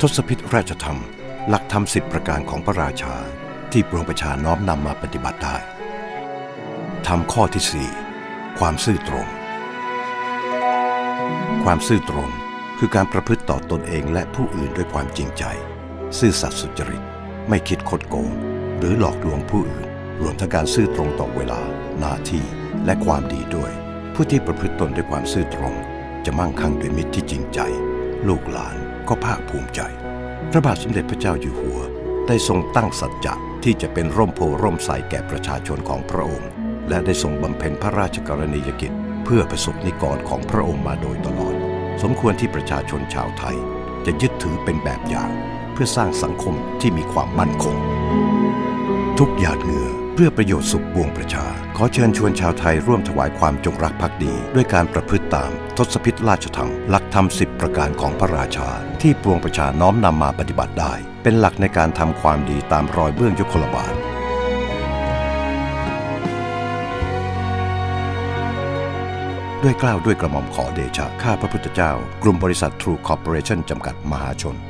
ทศพิธราชธรรม หลักธรรมสิบประการของพระราชาที่ปวงประชาน้อมนำมาปฏิบัติได้ธรรมข้อที่สี่ความซื่อตรง ความซื่อตรงคือการประพฤติต่อตนเองและผู้อื่นด้วยความจริงใจ ซื่อสัตย์สุจริต ไม่คิดคดโกง หรือหลอกลวงผู้อื่น รวมทั้งการซื่อตรงต่อเวลา หน้าที่ และความดีด้วย ผู้ที่ประพฤติตนด้วยความซื่อตรง จะมั่งคั่งด้วยมิตรที่จริงใจ ลูกหลานก็ภาคภูมิใจ พระบาทสมเด็จพระเจ้าอยู่หัว ได้ทรงตั้งสัจจะที่จะเป็นร่มโพร่มใสแก่ประชาชนของพระองค์ และได้ทรงบำเพ็ญพระราชกรณียกิจ เพื่อประสบนิกรของพระองค์มาโดยตลอด สมควรที่ประชาชนชาวไทย จะยึดถือเป็นแบบอย่าง เพื่อสร้างสังคมที่มีความมั่นคง ทุกหยาดเหงื่อเพื่อประโยชน์สุขปวงประชา ขอเชิญชวนชาวไทยร่วมถวายความจงรักภักดี ด้วยการประพฤติตามทศพิธราชธรรม หลักธรรมสิบประการของพระราชา ที่ปวงประชาน้อมนำมาปฏิบัติได้ เป็นหลักในการทำความดีตามรอยเบื้องยุคลบาทด้วยกล้าวด้วยกระหม่อมขอเดชะ ข้าพระพุทธเจ้า กลุ่มบริษัททรูคอร์ปอเรชั่นจำกัดมหาชน